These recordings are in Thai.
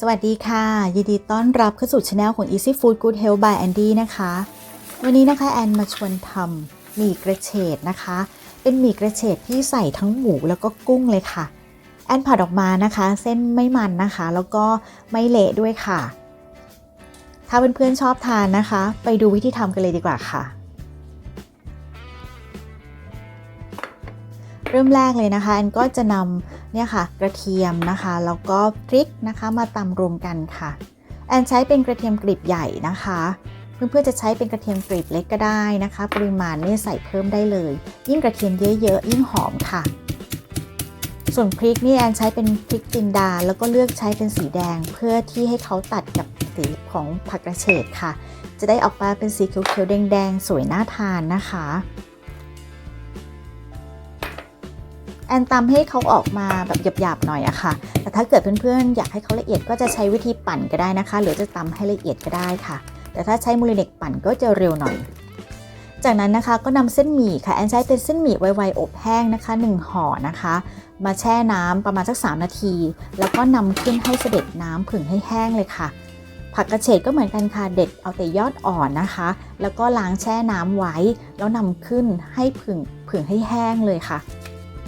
สวัสดีค่ะ ยินดีต้อนรับเข้าสู่ช anel ของ Easy Food Good Health by Andy นะคะ วันนี้นะคะแอนมาชวนทำหมี่กระเฉดนะคะ เป็นหมี่กระเฉดที่ใส่ทั้งหมูแล้วก็กุ้งเลยค่ะ แอนผัดออกมานะคะ เส้นไม่มันนะคะ แล้วก็ไม่เละด้วยค่ะ ถ้าเพื่อนๆชอบทานนะคะ ไปดูวิธีทำกันเลยดีกว่าค่ะเริ่มแรกเลยนะคะแอนก็จะนำ เนี่ยค่ะ กระเทียมนะคะ แล้วก็พริกนะคะมาตำรวมกันค่ะ แอนใช้เป็นกระเทียมกลีบใหญ่นะคะ เพื่อนๆจะใช้เป็นกระเทียมกลีบเล็กก็ได้นะคะ ปริมาณนี่ใส่เพิ่มได้เลย ยิ่งกระเทียมเยอะๆยิ่งหอมค่ะ ส่วนพริกนี่แอนใช้เป็นพริกจินดา แล้วก็เลือกใช้เป็นสีแดงเพื่อที่ให้เขาตัดกับสีของผักกระเฉดค่ะ จะได้ออกมาเป็นสีเขียวๆแดงๆสวยน่าทานนะคะ แอนตำให้เขาออกมาแบบหยาบๆหน่อยอะค่ะ แต่ถ้าเกิดเพื่อนๆ อยากให้เขาละเอียดก็จะใช้วิธีปั่นก็ได้นะคะ หรือจะตำให้ละเอียดก็ได้ค่ะ แต่ถ้าใช้มูลเด็กปั่นก็จะเร็วหน่อย จากนั้นนะคะก็นำเส้นหมี่ค่ะแอนใช้เป็นเส้นหมี่ไวๆอบแห้งนะคะ 1ห่อนะคะ มาแช่น้ำประมาณสัก 3 นาที แล้วก็นำขึ้นให้เสด็จน้ำผึ่งให้แห้งเลยค่ะ ผักกระเฉดก็เหมือนกันค่ะเด็ดเอาแต่ยอดอ่อนนะคะ แล้วก็ล้างแช่น้ำไว้ แล้วนำขึ้นให้ผึ่งผึ่งให้แห้งเลยค่ะ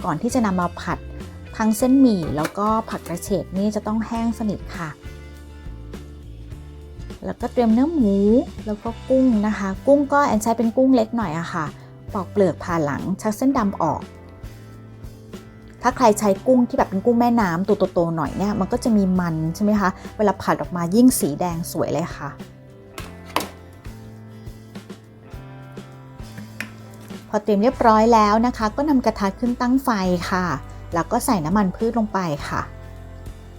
ก่อนที่จะนำมาผัดทั้งเส้นหมี่แล้วก็ผักกระเฉดนี่จะต้องแห้งสนิทค่ะ แล้วก็เตรียมเนื้อหมูแล้วก็กุ้งนะคะ กุ้งก็แอนใช้เป็นกุ้งเล็กหน่อยอะค่ะ ปอกเปลือกผ่าหลังชักเส้นดำออก ถ้าใครใช้กุ้งที่แบบเป็นกุ้งแม่น้ำตัวโตๆหน่อยเนี่ยมันก็จะมีมันใช่ไหมคะ เวลาผัดออกมายิ่งสีแดงสวยเลยค่ะ พอเตรียมเรียบร้อยแล้วนะคะ ก็นำกระทะขึ้นตั้งไฟค่ะ แล้วก็ใส่น้ำมันพืชลงไปค่ะ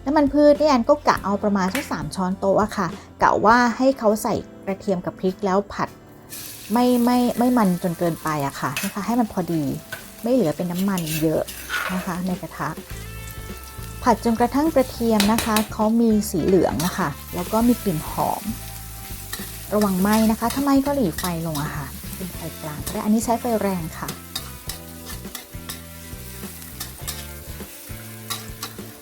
น้ำมันพืชนี่แอนก็กะเอาประมาณสักสามช้อนโต๊ะค่ะ กะว่าให้เขาใส่กระเทียมกับพริกแล้วผัดไม่ไม่ไม่มันจนเกินไปอะค่ะนะคะให้มันพอดีไม่เหลือเป็นน้ำมันเยอะนะคะในกระทะ ผัดจนกระทั่งกระเทียมนะคะเขามีสีเหลืองนะคะ แล้วก็มีกลิ่นหอม ระวังไหมนะคะถ้าไหมก็หลีไฟลงอะค่ะ เป็นไฟกลางได้อันนี้ใช้ไฟแรงค่ะ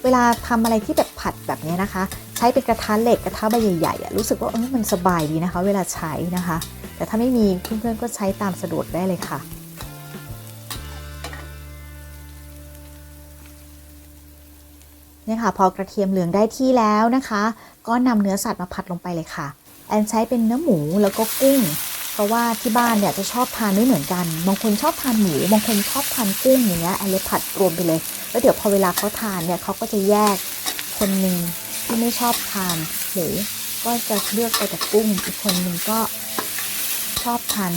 เวลาทำอะไรที่แบบผัดแบบนี้นะคะ ใช้เป็นกระทะเหล็กกระทะใบใหญ่ๆรู้สึกว่าเออมันสบายดีนะคะ เวลาใช้นะคะ แต่ถ้าไม่มีเพื่อนๆก็ใช้ตามสะดวกได้เลยค่ะเนี่ยค่ะพอกระเทียมเหลืองได้ที่แล้วนะคะ ก็นำเนื้อสัตว์มาผัดลงไปเลยค่ะ แอนใช้เป็นเนื้อหมูแล้วก็กุ้ง เพราะว่าที่บ้านเนี่ยจะชอบทานไม่เหมือนกัน บางคนชอบทานหมู บางคนชอบทานกุ้งอย่างเงี้ยอนเลยผัดรวมไปเลย แล้วเดี๋ยวพอเวลาเขาทานเนี่ยเขาก็จะแยกคนหนึ่งที่ไม่ชอบทานหมูก็จะเลือกไปแต่กุ้ง อีกคนหนึ่งก็ชอบทาน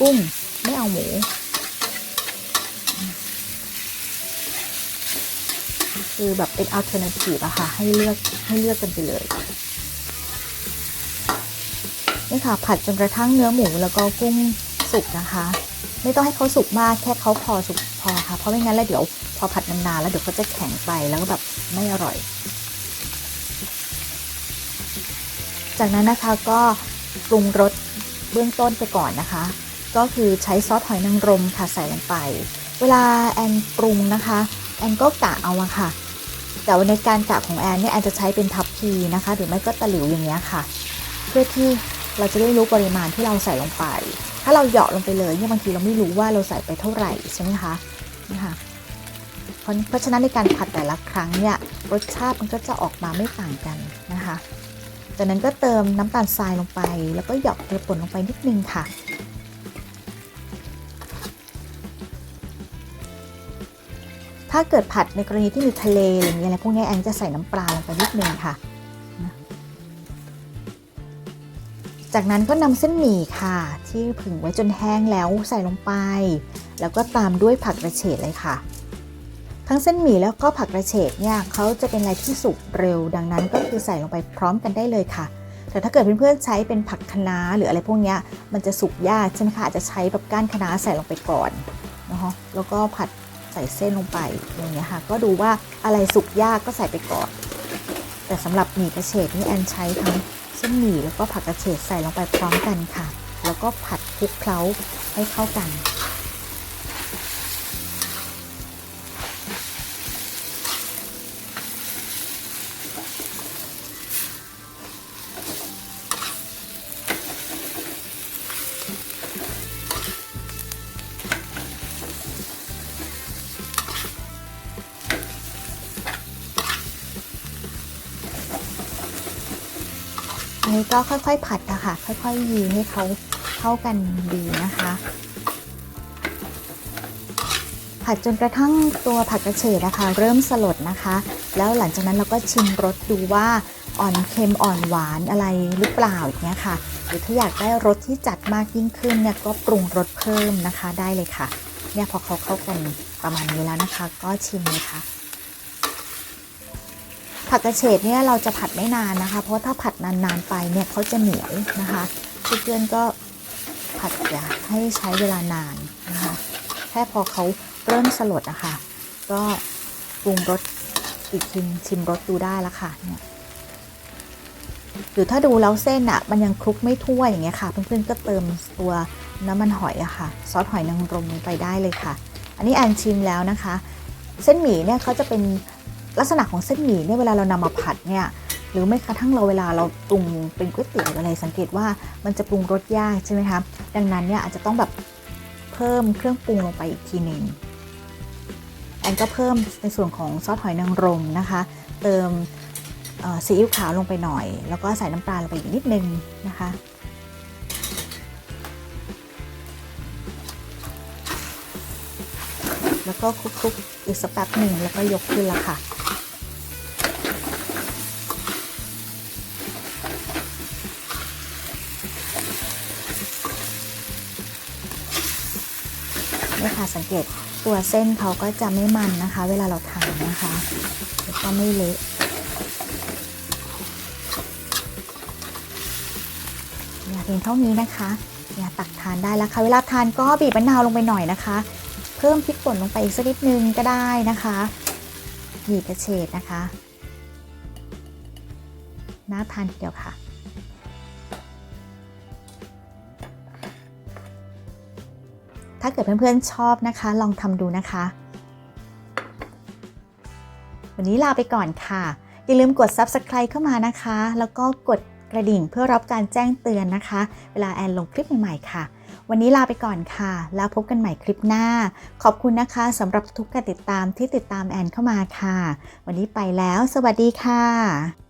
กุ้งไม่เอาหมูคือแบบเป็นอัลเทอร์เนทีฟอะค่ะ ให้เลือกให้เลือกกันไปเลย นี่ค่ะ ผัดจนกระทั่งเนื้อหมูแล้วก็กุ้งสุกนะคะ ไม่ต้องให้เขาสุกมากแค่เขาพอสุกพอค่ะ เพราะไม่งั้นแล้วเดี๋ยวพอผัดนานๆแล้วเดี๋ยวเขาจะแข็งไปแล้วก็แบบไม่อร่อย จากนั้นนะคะก็ปรุงรสเบื้องต้นไปก่อนนะคะ ก็คือใช้ซอสหอยนางรมค่ะใส่ลงไป เวลาแอนปรุงนะคะแอนก็กะเอาอะค่ะ แต่ว่าในการกะของแอนเนี่ยแอนจะใช้เป็นทัพพีนะคะ หรือไม่ก็ตะหลิวอย่างเงี้ยค่ะ เพื่อที่ เราจะได้รู้ปริมาณที่เราใส่ลงไป ถ้าเราเหยาะลงไปเลยเนี่ยบางทีเราไม่รู้ว่าเราใส่ไปเท่าไหร่ใช่ไหมคะนะคะเพราะเพราะฉะนั้นในการผัดแต่ละครั้งเนี่ยรสชาติมันก็จะออกมาไม่ต่างกันนะคะจากนั้นก็เติมน้ำตาลทรายลงไป แล้วก็เหยาะเกลือป่นลงไปนิดนึงค่ะ ถ้าเกิดผัดในกรณีที่มีทะเลอะไรอย่างเงี้ยอะไรพวกนี้แอนจะใส่น้ำปลาลงไปนิดนึงค่ะ จากนั้นก็นำเส้นหมี่ค่ะ ที่ผึ่งไว้จนแห้งแล้วใส่ลงไป แล้วก็ตามด้วยผักกระเฉดเลยค่ะ ทั้งเส้นหมี่แล้วก็ผักกระเฉดเนี่ยเขาจะเป็นอะไรที่สุกเร็ว ดังนั้นก็คือใส่ลงไปพร้อมกันได้เลยค่ะ แต่ถ้าเกิดเพื่อนๆใช้เป็นผักคะน้าหรืออะไรพวกเนี้ยมันจะสุกยากใช่ไหมคะอาจจะใช้แบบก้านคะน้าใส่ลงไปก่อนนะคะแล้วก็ผัดใส่เส้นลงไปอย่างเงี้ยค่ะ ก็ดูว่าอะไรสุกยากก็ใส่ไปก่อน แต่สำหรับหมี่กระเฉดนี่แอนใช้ทั้ง เส้นหมี่แล้วก็ผักกระเฉดใส่ลงไปพร้อมกันค่ะ แล้วก็ผัดคลุกเคล้าให้เข้ากัน นี้ก็ค่อยๆผัดนะคะค่อยๆยีให้เขาเข้ากันดีนะคะ ผัดจนกระทั่งตัวผักกระเฉดนะคะเริ่มสลดนะคะ แล้วหลังจากนั้นเราก็ชิมรสดูว่าอ่อนเค็มอ่อนหวานอะไรหรือเปล่าอย่างเงี้ยค่ะ หรือถ้าอยากได้รสที่จัดมากยิ่งขึ้นเนี่ยก็ปรุงรสเพิ่มนะคะได้เลยค่ะ เนี่ยพอเขาเข้ากันประมาณนี้แล้วนะคะ ก็ชิมเลยค่ะ ผักกระเฉดเนี่ยเราจะผัดไม่นานนะคะ เพราะถ้าผัดนานๆไปเนี่ยเขาจะเหนียวนะคะเพื่อนๆก็ผัดอย่าให้ใช้เวลานานนะคะแค่พอเขาเริ่มสลดนะคะก็ปรุงรสอีกทีชิมรสดูได้แล้วค่ะเนี่ยหรือถ้าดูแล้วเส้นอะมันยังคลุกไม่ทั่วอย่างเงี้ยค่ะ เพื่อนๆก็เติมตัวน้ำมันหอยอะค่ะ ซอสหอยนางรมลงไปได้เลยค่ะ อันนี้แอนชิมแล้วนะคะ เส้นหมี่เนี่ยเขาจะเป็น ลักษณะของเส้นหมี่เนี่ยเวลาเรานำมาผัดเนี่ยหรือไม่กระทั่งเราเวลาเราปรุงเป็นก๋วยเตี๋ยวอะไรสังเกตว่ามันจะปรุงรสยากใช่ไหมคะดังนั้นเนี่ยอาจจะต้องแบบเพิ่มเครื่องปรุงลงไปอีกทีหนึ่งแอนก็เพิ่มในส่วนของซอสหอยนางรมนะคะ เติมซีอิ๊วขาวลงไปหน่อย แล้วก็ใส่น้ำปลาลงไปอีกนิดนึงนะคะแล้วก็คลุกๆอีกสักแป๊บหนึ่งแล้วก็ยกขึ้นละค่ะ เนี่ยค่ะสังเกตตัวเส้นเขาก็จะไม่มันนะคะ เวลาเราทานนะคะแล้วก็ไม่เละเนี่ยเพียงเท่านี้นะคะเนี่ยตักทานได้แล้วค่ะเวลาทานก็บีบมะนาวลงไปหน่อยนะคะ เพิ่มพริกป่นลงไปอีกสักนิดนึงก็ได้นะคะบีบกระเฉดนะคะน่าทานเดียวค่ะ ถ้าเกิดเพื่อนๆชอบนะคะ ลองทำดูนะคะ วันนี้ลาไปก่อนค่ะ อย่าลืมกด subscribe เข้ามานะคะ แล้วก็กดกระดิ่งเพื่อรับการแจ้งเตือนนะคะ เวลาแอนลงคลิปใหม่ๆค่ะ วันนี้ลาไปก่อนค่ะ แล้วพบกันใหม่คลิปหน้า ขอบคุณนะคะสำหรับทุกการติดตามที่ติดตามแอนเข้ามาค่ะ วันนี้ไปแล้ว สวัสดีค่ะ